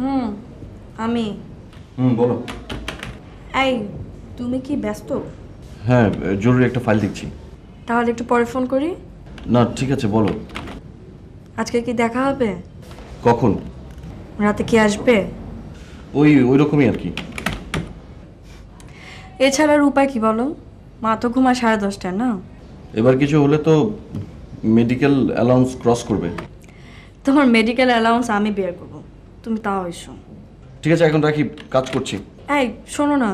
হুম আমি। হুম বলো। এই তুমি কি ব্যস্ত? হ্যাঁ জরুরি একটা ফাইল দেখছি। তাহলে একটু পরে ফোন করি? না ঠিক আছে বলো। আজকে কি দেখা হবে? কখন? রাতে কি আসবে? ওই ওই রকমই আর কি। এছাড়া আর উপায় কি বলো? মা তো ঘুমায় সাড়ে দশটায় না? এবার কিছু হলে তো মেডিকেল অ্যালাউন্স ক্রস করবে। তোমার মেডিকেল অ্যালাউন্স আমি বের করব। তুমি তাও এসো। ঠিক আছে এখন রাখি কাজ করছি। এই শোনো না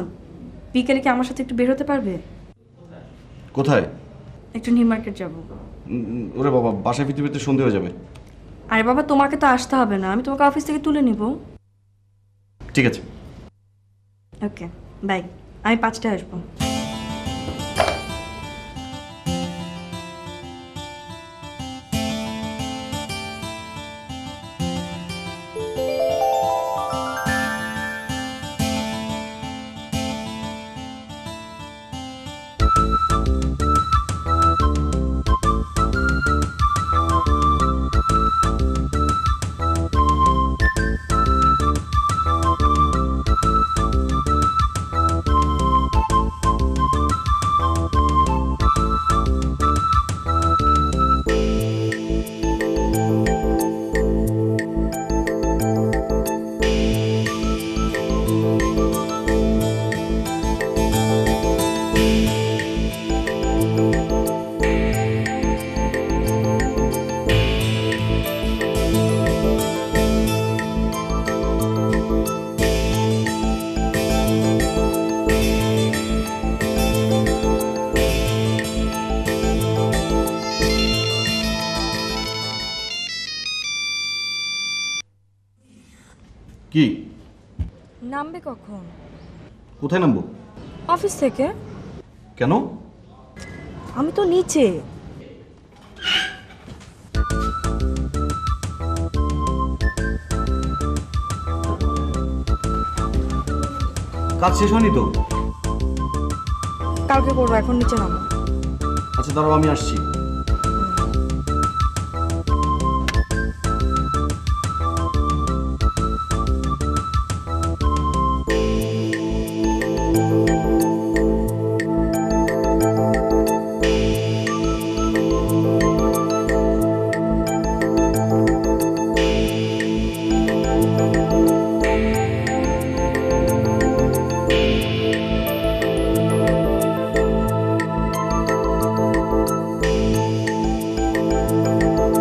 বিকেলে কি আমার সাথে একটু বের হতে পারবে? কোথায়? একটু নিউ মার্কেট যাব। ওরে বাবা বাসায় ফিরতে ফিরতে সন্ধে হয়ে যাবে। আরে বাবা তোমাকে তো আসতে হবে না আমি তোমাকে অফিস থেকে তুলে নিব। ঠিক আছে। ওকে বাই আমি পাঁচটায় আসব। কি? নামবে কখন? কোথায় নামবো? অফিস থেকে। কেন? আমি তো নিচে। কাজ শেষ হয়নি তো? কালকে করব এখন নিচে নামো আচ্ছা দাঁড়াও আমি আসছি।